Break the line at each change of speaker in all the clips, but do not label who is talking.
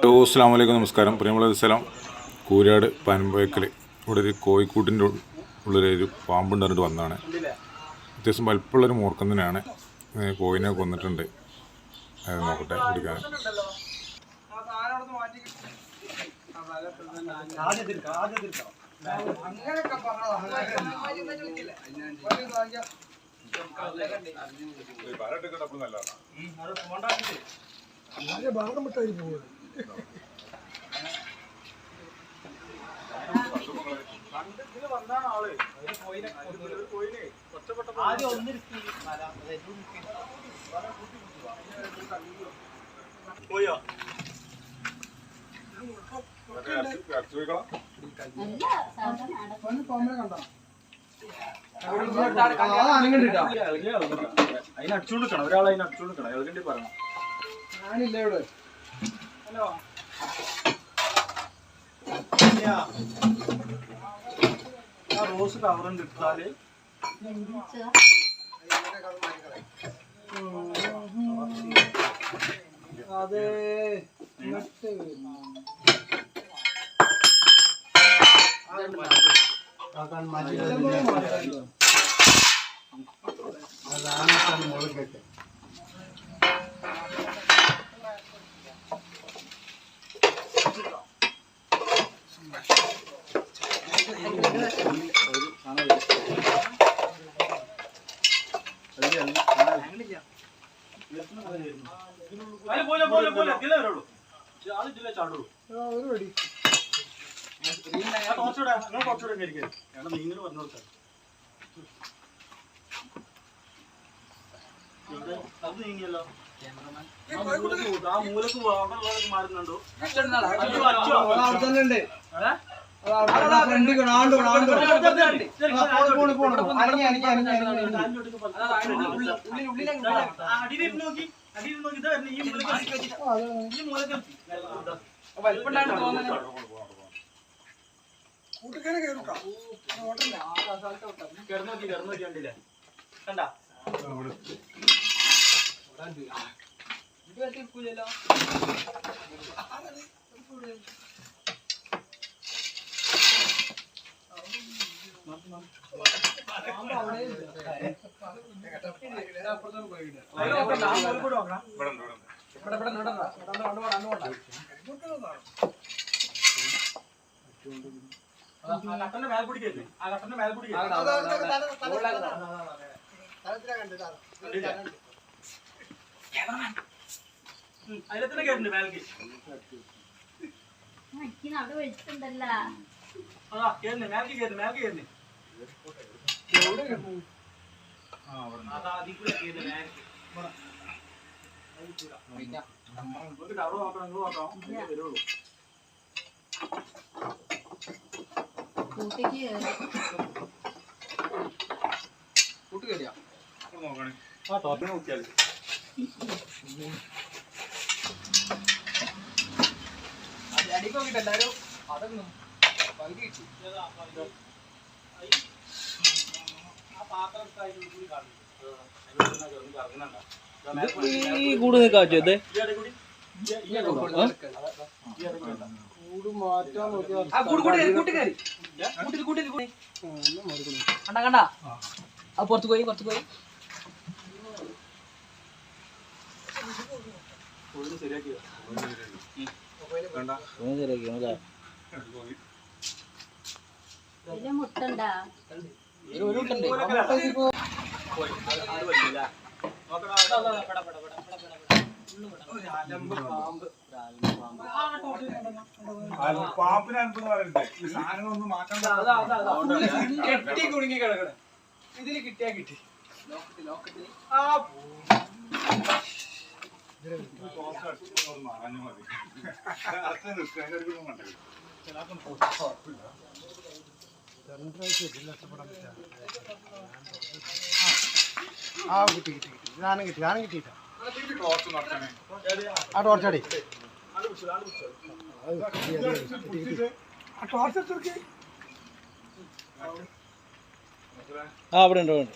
Hello അസ്സാം വലൈക്കും നമസ്കാരം. പ്രിയമുള്ള സ്ഥലം കൂരാട് പനമ്പേക്കൽ ഇവിടെ ഒരു കോഴിക്കൂട്ടിന്റെ ഉള്ളിലൊരു പാമ്പുണ്ടായിട്ട് വന്നതാണ്. അത്യാവശ്യം വലിപ്പമുള്ളൊരു മൂർക്കം തന്നെയാണ്. കോയിനെ കൊന്നിട്ടുണ്ട്. അത് നോക്കട്ടെ പിടിക്കാൻ
അതിന് അടിച്ചുകൊടുക്കണം ഒരാൾ അതിന് അടിച്ചുകൊടുക്കണം എവിടെ പറഞ്ഞു
ഞാനില്ല ഇവിടെ.
ഹലോ. ആ റോസ് കവറുണ്ട് ഇട്ടാൽ.
അത്. ഇങ്ങോട്ട്
അല്ല, നിങ്ങൾ പറഞ്ഞു ഇവിടെ അത് നീങ്ങിയല്ലോ ആ മൂലക്ക് അവിടെ മാറുന്നുണ്ടോ അയ്യോ, അച്ഛോ.
അവിടെ തന്നെ ഉണ്ട്
ഏ?
ഫ്രണ്ട് ആണ്ട് ആണ്ട്
ശരി,
പോണ് പോണ് പോണ്. അനങ്ങി അനങ്ങി അനങ്ങി അനങ്ങി.
കാലിലോട്ടേക്ക് പതുക്കെ ആ, അടിയിലിരുന്ന് നോക്കി. അടിയിലിരുന്ന് നോക്കി. ഇതാ വരുന്നെ, ഈ മൂലക്ക് ഈ മൂലക്ക് കിടന്നു നോക്കി കിടന്നു നോക്കി കണ്ടില്ലേ കണ്ടാ? അതിന് നോക്കണ്ട, ആ മൂലക്ക് കൂടെ നോക്കണം. ആ കട്ടന്റെ മേൽ പിടിക്കരുത് ആ കട്ടന്റെ മേൽ പിടിക്കരുത് അതിലെ തന്നെ കയറുന്നുണ്ട് മേലേക്ക്
അവിടെ വെച്ചിട്ടുണ്ടല്ല
അതാ കയറുന്നു മേലേക്ക് കയറുന്നു മേലേക്ക് കയറുന്നു അതാ അതിൽ കൂടെ കയറുന്നു മേലേക്ക് നമുക്ക് ടവർ നോക്കണം നിങ്ങൾ നോക്കാം ഇങ്ങനെ വരുള്ളൂ.
കൂട്ടിക്ക്
ആ ടോപ്പിനെ നോക്കിയാൽ
ഈ കൂട് നിൽക്കാച്ചോ ഇത്
കൂട് മാറ്റാൻ നോക്കിയാ
കണ്ട കണ്ട ആ പുറത്ത് പോയി പുറത്ത് പോയി
ശരിയാക്കി.
ശരിയാക്കിയോ
ഇതിൽ മുട്ടണ്ടാ?
പാമ്പിനെ അനുഭവം പറയണ്ടേ? ഈ സാധനങ്ങളൊന്നും മാറ്റാൻ
കെട്ടി കുടുങ്ങി കിടക്കണേ. ഇതിൽ കിട്ടിയാ കിട്ടി.
മറഞ്ഞു മതി. അതിന്റെ ഒരു മണ്ടേ
ആ കിട്ടി കിട്ടി കിട്ടി ഞാനും കിട്ടി ഞാനും കിട്ടിയിട്ടാ ആ ടോർച്ചടി
ആ അവിടെ ഉണ്ട് ഉണ്ട്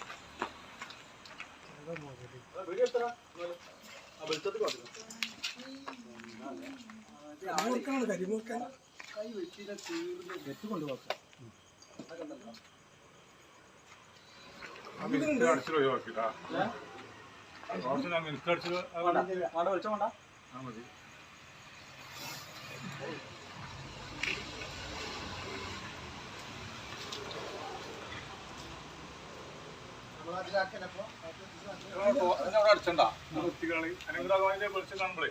കരിമൂർക്കാണ് കരിമൂർക്കൻ
അടിച്ചിട്ട് ഒഴിവാക്കിട്ടാ കുറച്ച് അടിച്ചണ്ട? അതിന്റെ വെളിച്ചം കാണുമ്പോഴേ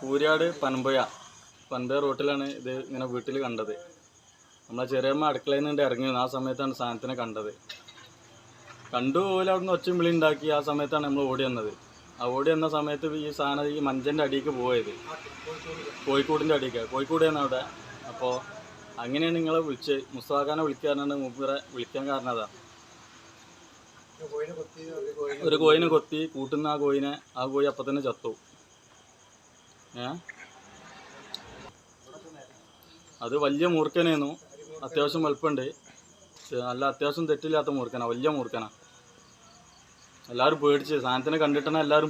കൂരിയാട് പനമ്പുഴ. പനമ്പുഴ റോട്ടിലാണ് ഇത് ഇങ്ങനെ വീട്ടിൽ കണ്ടത്. നമ്മളെ ചെറിയമ്മ അടുക്കളയിൽ നിന്ന് ഇറങ്ങി ആ സമയത്താണ് സാധനത്തിനെ കണ്ടത്. കണ്ടു പോലെ അവിടുന്ന് ഒച്ചയും വിളി ഉണ്ടാക്കി. ആ സമയത്താണ് നമ്മൾ ഓടി വന്നത്. ആ ഓടി വന്ന സമയത്ത് ഈ സാധനം ഈ മഞ്ചന്റെ അടിയിലേക്ക് പോയത്. കോഴിക്കോടിന്റെ അടിയിലേക്ക്. കോഴിക്കോടാണ് അവിടെ. അപ്പോൾ അങ്ങനെയാണ് നിങ്ങളെ വിളിച്ച് മുസ്താഖാനെ വിളിക്കാനാണ് മൂപ്പറെ വിളിക്കാൻ കാരണം അതാ. ഒരു കോയിനെ കൊത്തി കൂട്ടുന്ന ആ കോയിനെ ആ കോഴി അപ്പം തന്നെ ചത്തു. ഏ? അത് വലിയ മൂർഖനായിരുന്നു. അത്യാവശ്യം വലുപ്പമുണ്ട്. നല്ല അത്യാവശ്യം തെറ്റില്ലാത്ത മൂർക്കനാണ് വലിയ മൂർക്കനാണ് എല്ലാവരും പേടിച്ച് സാധനത്തിനെ കണ്ടിട്ടാണ് എല്ലാവരും